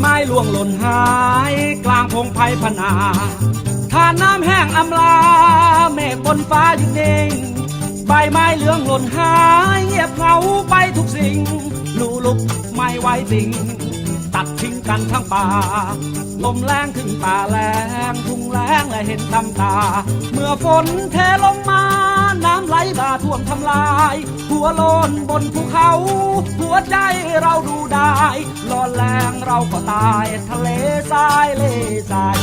ไม้ล่วงหล่นหาย กลางพงไพ่พนาทานน้ำแห้งอำลาเมฆบนฟ้าหยุดนิ่งใบไม้เหลืองหล่นหาย เงียบเหงาไปทุกสิ่ง ลูลุกไม่ไหวติ่ง กันทั้งป่า ลมแรงขึ้นป่าแรงทุ่งแรงและเห็นตำตา เมื่อฝนเทลงมา น้ำไหลบ่าท่วมทำลาย หัวโลนบนภูเขา หัวใจเราดูได้รอนแรงเราก็ตาย ทะเลทรายเลทราย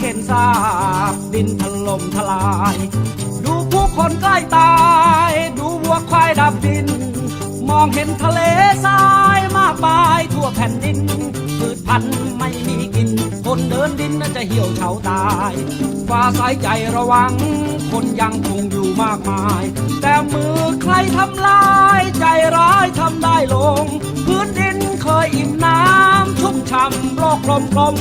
เห็นซากดินถล่มทลาย ดูผู้คนใกล้ตาย ดูวัวควายดับดิน มองเห็นทะเลทรายมากมายทั่วแผ่นดินพืชพันธุ์ไม่มีกิน คนเดินดินน่าจะเหี่ยวเฉาตายฟ้าใสใจระวัง คนยังคงอยู่มากมาย แต่มือใครทำลายใจร้ายทำได้ลง พื้นดินเคยอิ่มน้ำชุ่มช่ำโลกลมกลม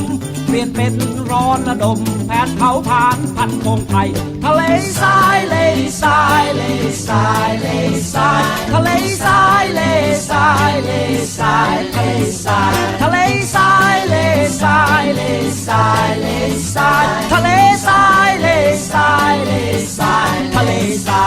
เวียนเป็นร้อนระดมแผนเผาผ่านพันธงไทยทะเลทรายเลทรายเลทรายเลทรายทะเลทรายเลทรายเลทรายเลทรายทะเลทรายเลทรายเลทรายเลทรายทะเลทรายเลทรายเลทรายทะเลทราย